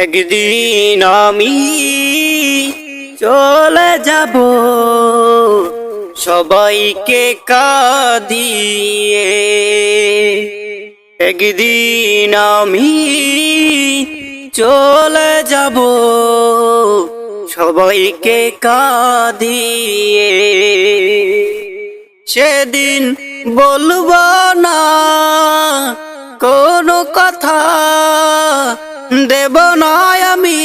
একদিন আমি চলে যাব, সবাইকে কাঁদিয়ে। একদিন আমি চলে যাব, সবাইকে কাঁদিয়ে। সেদিন বলব না কোনো কথা দেব না আমি,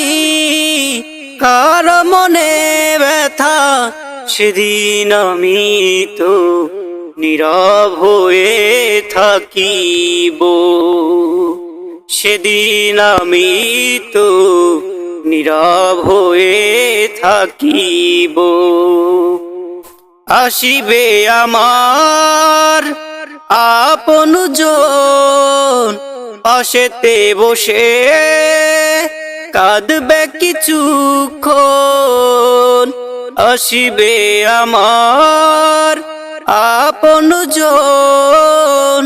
কার মনে ব্যথা, সেদিন আমি তো নীরব হয়ে থাকিব। সেদিন আমি তো নীরব হয়ে থাকিব। আসিবে আমার আপন জন পাশেতে বসে কাঁদবে কিছুক্ষণ আসিবে আমার আপন জন।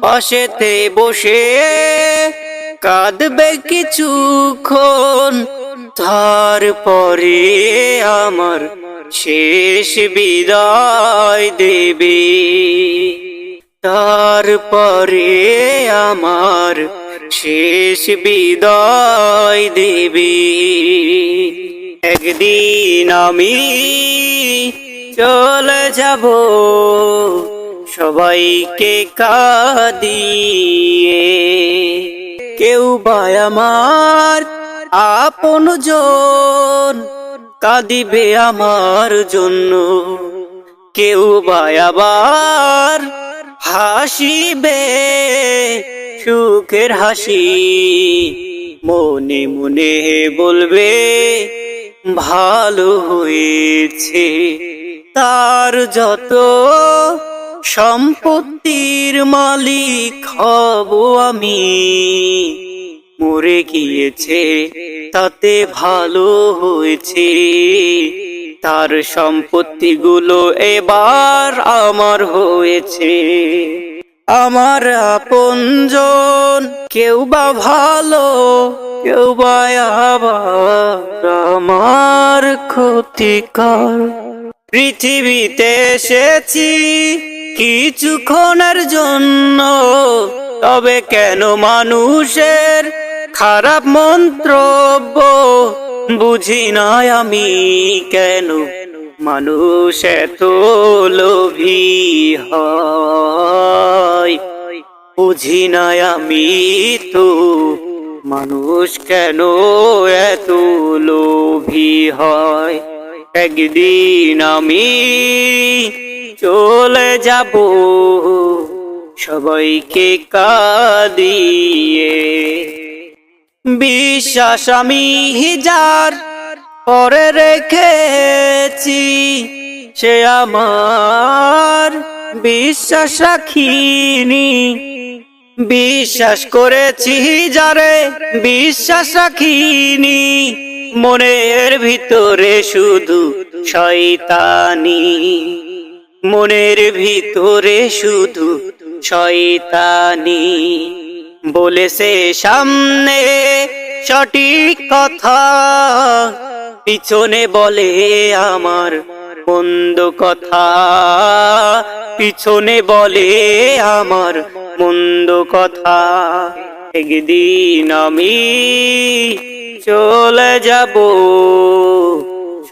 পাশেতে বসে কাঁদবে কিছুক্ষণ তারপরে আমার শেষ বিদায় দেবে। তারপরে আমার শেষ বিদায় দেবে। একদিন আমি চলে যাব, সবাইকে কাঁদিয়ে। কেউ বা আমার আপন জন কাঁদিবে আমার জন্য। কেউ বা আবার হাসিবে সুখের হাসি। মনে মনে বলবে, ভালো হয়েছে তার যত সম্পত্তির মালিক হব আমি। মরে গিয়েছে তাতে ভালো হয়েছে। তার সম্পত্তিগুলো এবার আমার হয়েছে। আমার আপনজন কেউ বা ভালো, কেউ বা আবার আমার ক্ষতিকর। পৃথিবীতে এসেছি কিছুক্ষণের জন্য, তবে কেন মানুষের খারাপ মন্ত্রব্য বুঝি না আমি কেন? মানুষ এত লোভী হয়। বুঝি না আমি তো মানুষ কেন এত লোভী হয়? একদিন আমি চলে যাব, সবাইকে কাঁদিয়ে বিশ্বাস আমি যার পরে রেখেছি, সে আমার বিশ্বাস রাখিনি। বিশ্বাস করেছি যারে বিশ্বাস রাখিনি। মনের ভিতরে শুধু শয়তানি। মনের ভিতরে শুধু শয়তানি। বলেছে সামনে সঠিক কথা। পিছনে বলে আমার মন্দ কথা। পিছনে বলে আমার মন্দ কথা। একদিন আমি চলে যাব,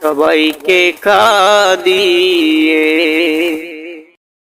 সবাইকে কাঁদিয়ে।